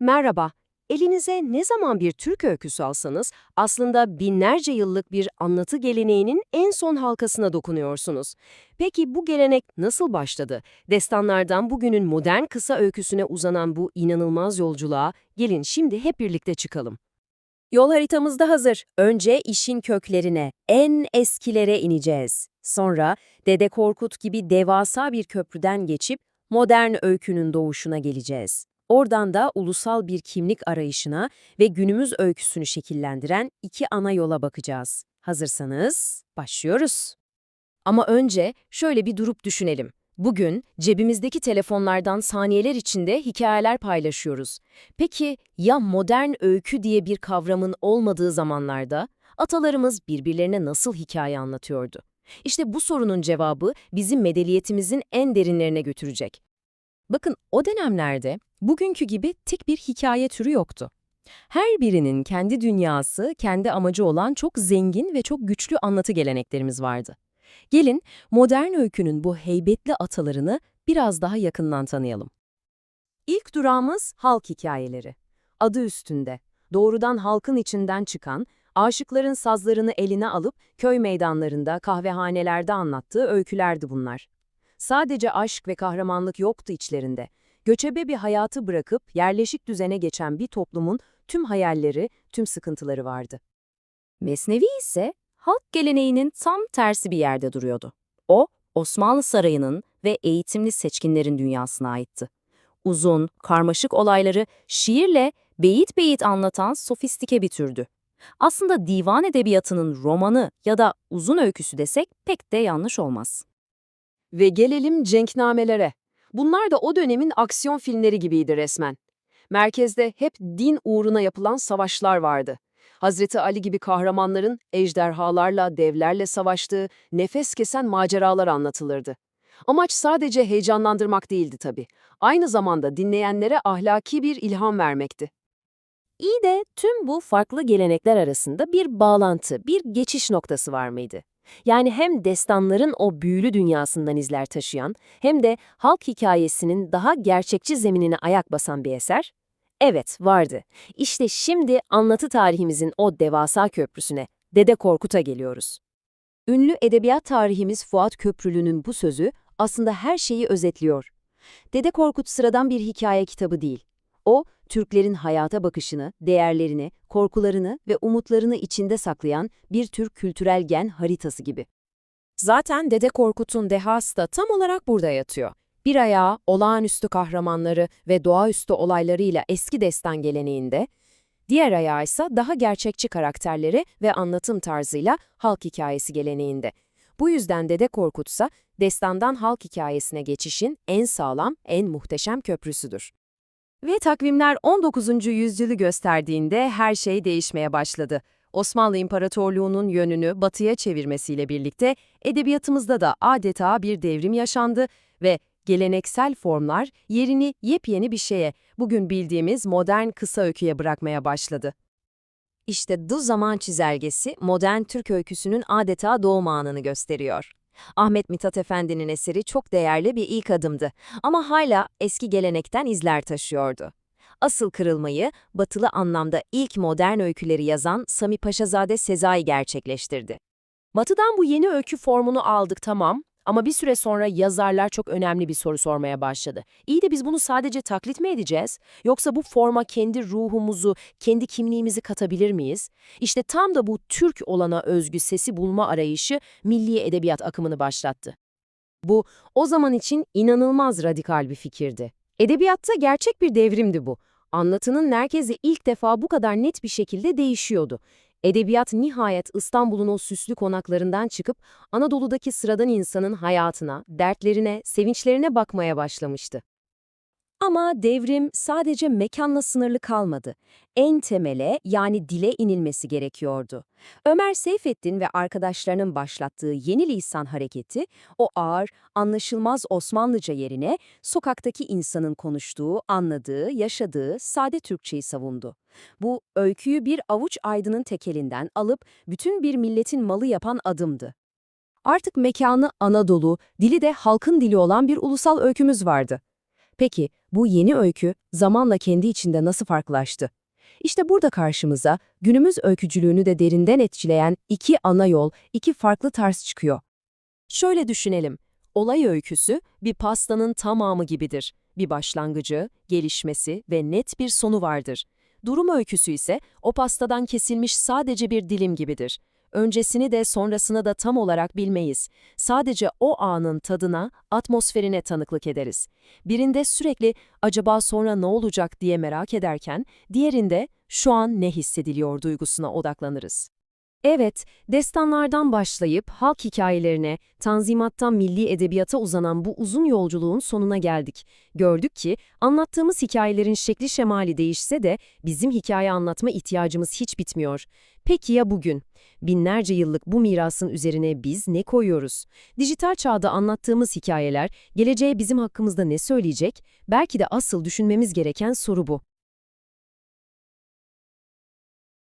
Merhaba. Elinize ne zaman bir Türk öyküsü alsanız aslında binlerce yıllık bir anlatı geleneğinin en son halkasına dokunuyorsunuz. Peki bu gelenek nasıl başladı? Destanlardan bugünün modern kısa öyküsüne uzanan bu inanılmaz yolculuğa gelin şimdi hep birlikte çıkalım. Yol haritamızda hazır. Önce işin köklerine, en eskilere ineceğiz. Sonra Dede Korkut gibi devasa bir köprüden geçip modern öykünün doğuşuna geleceğiz. Oradan da ulusal bir kimlik arayışına ve günümüz öyküsünü şekillendiren iki ana yola bakacağız. Hazırsanız başlıyoruz. Ama önce şöyle bir durup düşünelim. Bugün cebimizdeki telefonlardan saniyeler içinde hikayeler paylaşıyoruz. Peki ya modern öykü diye bir kavramın olmadığı zamanlarda atalarımız birbirlerine nasıl hikaye anlatıyordu? İşte bu sorunun cevabı bizi medeniyetimizin en derinlerine götürecek. Bakın o dönemlerde bugünkü gibi tek bir hikaye türü yoktu. Her birinin kendi dünyası, kendi amacı olan çok zengin ve çok güçlü anlatı geleneklerimiz vardı. Gelin modern öykünün bu heybetli atalarını biraz daha yakından tanıyalım. İlk durağımız halk hikayeleri. Adı üstünde, doğrudan halkın içinden çıkan, aşıkların sazlarını eline alıp köy meydanlarında, kahvehanelerde anlattığı öykülerdi bunlar. Sadece aşk ve kahramanlık yoktu içlerinde. Göçebe bir hayatı bırakıp yerleşik düzene geçen bir toplumun tüm hayalleri, tüm sıkıntıları vardı. Mesnevi ise halk geleneğinin tam tersi bir yerde duruyordu. O, Osmanlı Sarayı'nın ve eğitimli seçkinlerin dünyasına aitti. Uzun, karmaşık olayları şiirle beyit beyit anlatan sofistike bir türdü. Aslında divan edebiyatının romanı ya da uzun öyküsü desek pek de yanlış olmaz. Ve gelelim cenknamelere. Bunlar da o dönemin aksiyon filmleri gibiydi resmen. Merkezde hep din uğruna yapılan savaşlar vardı. Hazreti Ali gibi kahramanların ejderhalarla, devlerle savaştığı, nefes kesen maceralar anlatılırdı. Amaç sadece heyecanlandırmak değildi tabii. Aynı zamanda dinleyenlere ahlaki bir ilham vermekti. İyi de tüm bu farklı gelenekler arasında bir bağlantı, bir geçiş noktası var mıydı? Yani hem destanların o büyülü dünyasından izler taşıyan hem de halk hikayesinin daha gerçekçi zeminine ayak basan bir eser? Evet, vardı. İşte şimdi anlatı tarihimizin o devasa köprüsüne, Dede Korkut'a geliyoruz. Ünlü edebiyat tarihimiz Fuat Köprülü'nün bu sözü aslında her şeyi özetliyor. Dede Korkut sıradan bir hikaye kitabı değil. O, Türklerin hayata bakışını, değerlerini, korkularını ve umutlarını içinde saklayan bir tür kültürel gen haritası gibi. Zaten Dede Korkut'un dehası da tam olarak burada yatıyor. Bir ayağı olağanüstü kahramanları ve doğaüstü olaylarıyla eski destan geleneğinde, diğer ayağı ise daha gerçekçi karakterleri ve anlatım tarzıyla halk hikayesi geleneğinde. Bu yüzden Dede Korkut'sa destandan halk hikayesine geçişin en sağlam, en muhteşem köprüsüdür. Ve takvimler 19. yüzyılı gösterdiğinde her şey değişmeye başladı. Osmanlı İmparatorluğu'nun yönünü batıya çevirmesiyle birlikte edebiyatımızda da adeta bir devrim yaşandı ve geleneksel formlar yerini yepyeni bir şeye, bugün bildiğimiz modern kısa öyküye bırakmaya başladı. İşte bu zaman çizelgesi modern Türk öyküsünün adeta doğum anını gösteriyor. Ahmet Mithat Efendi'nin eseri çok değerli bir ilk adımdı ama hala eski gelenekten izler taşıyordu. Asıl kırılmayı batılı anlamda ilk modern öyküleri yazan Sami Paşazade Sezai gerçekleştirdi. Batı'dan bu yeni öykü formunu aldık tamam ama bir süre sonra yazarlar çok önemli bir soru sormaya başladı. İyi de biz bunu sadece taklit mi edeceğiz? Yoksa bu forma kendi ruhumuzu, kendi kimliğimizi katabilir miyiz? İşte tam da bu Türk olana özgü sesi bulma arayışı milli edebiyat akımını başlattı. Bu, o zaman için inanılmaz radikal bir fikirdi. Edebiyatta gerçek bir devrimdi bu. Anlatının merkezi ilk defa bu kadar net bir şekilde değişiyordu. Edebiyat nihayet İstanbul'un o süslü konaklarından çıkıp Anadolu'daki sıradan insanın hayatına, dertlerine, sevinçlerine bakmaya başlamıştı. Ama devrim sadece mekanla sınırlı kalmadı. En temele yani dile inilmesi gerekiyordu. Ömer Seyfettin ve arkadaşlarının başlattığı yeni lisan hareketi, o ağır, anlaşılmaz Osmanlıca yerine sokaktaki insanın konuştuğu, anladığı, yaşadığı sade Türkçeyi savundu. Bu, öyküyü bir avuç aydının tekelinden alıp bütün bir milletin malı yapan adımdı. Artık mekanı Anadolu, dili de halkın dili olan bir ulusal öykümüz vardı. Peki bu yeni öykü zamanla kendi içinde nasıl farklılaştı? İşte burada karşımıza günümüz öykücülüğünü de derinden etkileyen iki ana yol, iki farklı tarz çıkıyor. Şöyle düşünelim. Olay öyküsü bir pastanın tamamı gibidir. Bir başlangıcı, gelişmesi ve net bir sonu vardır. Durum öyküsü ise o pastadan kesilmiş sadece bir dilim gibidir. Öncesini de sonrasını da tam olarak bilmeyiz. Sadece o anın tadına, atmosferine tanıklık ederiz. Birinde sürekli acaba sonra ne olacak diye merak ederken, diğerinde şu an ne hissediliyor duygusuna odaklanırız. Evet, destanlardan başlayıp halk hikayelerine, tanzimattan milli edebiyata uzanan bu uzun yolculuğun sonuna geldik. Gördük ki anlattığımız hikayelerin şekli şemali değişse de bizim hikaye anlatma ihtiyacımız hiç bitmiyor. Peki ya bugün? Binlerce yıllık bu mirasın üzerine biz ne koyuyoruz? Dijital çağda anlattığımız hikayeler geleceğe bizim hakkımızda ne söyleyecek? Belki de asıl düşünmemiz gereken soru bu.